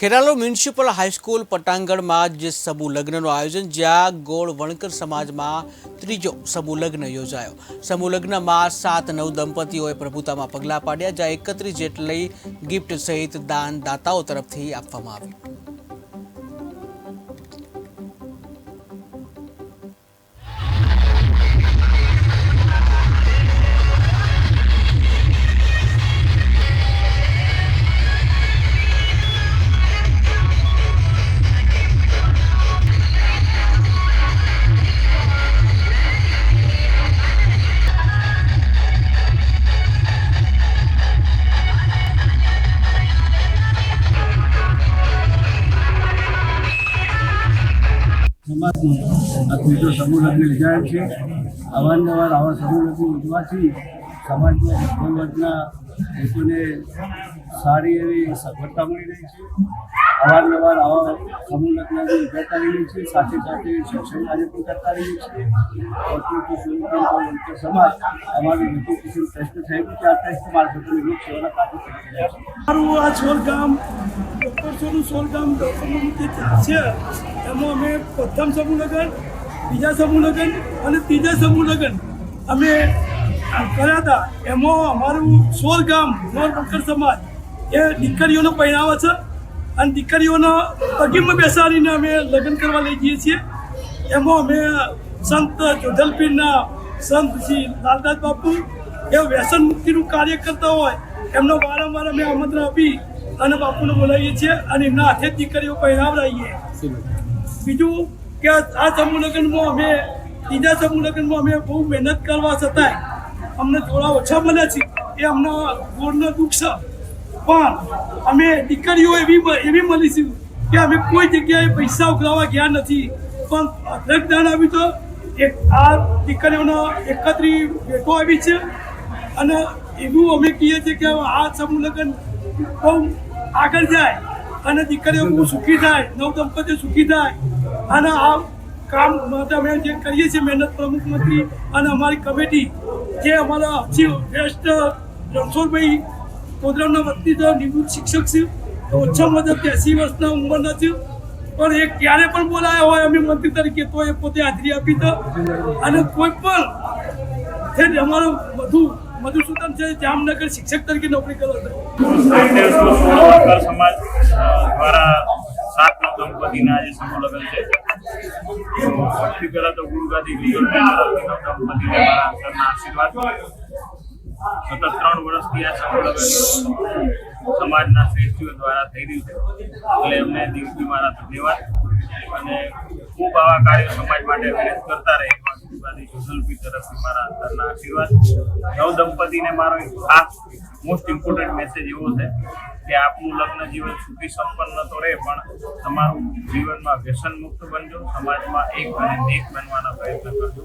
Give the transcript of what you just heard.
Kheralu municipal high school પટાંગણમાં જે સમૂહ લગ્નનું આયોજન, જ્યાં ગોળ વણકર સમાજમાં ત્રીજો સમૂહ લગ્ન યોજાયો. સમૂહ લગ્નમાં સાત નવ દંપતીઓએ પ્રભુતામાં પગલાં પાડ્યા, જ્યાં એકત્રીસ જેટલી ગિફ્ટ સહિત દાન દાતાઓ તરફથી આપવામાં આવી. સમાજનો આ ત્રીજો સમૂહ લગ્ન યોજાયો છે. અવારનવાર આવા સમૂહ લગ્ન ઉજવાથી સમાજમાં મધ્યમ વર્ગના લોકોને સારી એવી સફળતા મળી રહી છે. અવારનવાર આવા સમૂહ લગ્ન ઉજવતા રહીએ છીએ. સાથે સાથે શિક્ષણ કાર્ય પણ કરતા રહીએ છીએ. સમાજ અમારું એજ્યુકેશન ટ્રસ્ટ થયેલું છે. આ ટ્રસ્ટ મારફતે લોક સેવાના કાર્ય કરી રહ્યા છે. મારું આ સોલગામ ડૉક્ટરસોનું સોલગામ ડૉક્ટરનું છે, એમાં અમે પ્રથમ સમૂહ લગ્ન, બીજા સમૂહ લગ્ન અને ત્રીજા સમૂહ લગ્ન અમે કર્યા હતા એમાં અમારું સોલગામ મોર મકર સમાજ, એ દીકરીઓનો પહેરાવો છે. અને દીકરીઓના પગીમાં બેસાડીને અમે લગ્ન કરવા લઈ જઈએ છીએ. એમાં અમે સંત જોધલપીરના સંત શ્રી લાલદાસ બાપુ, એ વ્યસન મુક્તિનું કાર્ય કરતા હોય, એમનો વારંવાર અમે આમંત્રણ આપી અને બાપુને બોલાવીએ છીએ અને એમના હાથે દીકરીઓ પહેરાવડાવીએ. બીજું કે આ સમૂહ લગ્નમાં અમે, ત્રીજા સમૂહ લગ્નમાં અમે બહુ મહેનત કરવા છતાંય અમને થોડા ઓછા મળ્યા છે. એ અમને ગોળનો દુઃખ છે. પણ અમે દીકરીઓ એવી એવી મળીશું કે અમે કોઈ જગ્યાએ પૈસા ઉઘરાવા ગયા નથી. પણ રક્તદાન આવ્યું તો એક, આ દીકરીઓનો એકત્રી ભેટો આવી છે. અને એવું અમે કહીએ છીએ કે આ સમૂહ લગ્ન બહુ આગળ જાય અને દીકરીઓ બહુ સુખી થાય, નવ દંપતીઓ સુખી થાય. અને આ કામ અમે જે કરીએ છીએ મહેનત પ્રમુખ મંત્રી અને અમારી કમિટી, જે અમારા ચીફ ગેસ્ટ રણછોડભાઈ પ્રોગ્રામના વતી તો નિવૃત્ત શિક્ષક છે. ઓછામાં ઓછા ત્યાસી વર્ષના ઉંમરના છે. પણ એ ક્યારે પણ બોલાયા હોય અમે મંત્રી તરીકે, તો એ પોતે હાજરી આપી તો. અને કોઈ પણ છે અમારો મધુ, મધુસૂદન છે, જામનગર શિક્ષક તરીકે નોકરી કરો સમાજ દ્વારા સાત દંપતિના આજે સમૂહ લગ્ન છે. સૌથી પહેલા તો ગુરુગાદી સતત ત્રણ વર્ષથી આ સમૂહ સમાજના શ્રેષ્ઠીઓ દ્વારા થઈ રહ્યું છે એટલે એમને દિવસી મારા ધન્યવાદ અને ખૂબ આવા કાર્યો સમાજ માટે મહેનત કરતા રહે તરફથી મારા અંતરના આશીર્વાદ નવ દંપતીને મારો એક ખાસ મોસ્ટ ઇમ્પોર્ટન્ટ મેસેજ એવો છે કે આપનું લગ્ન જીવન સુખી સંપન્ન તો રહે, પણ તમારું જીવનમાં વ્યસન મુક્ત બનજો, સમાજમાં એક અને નેક બનવાના પ્રયત્ન કરજો.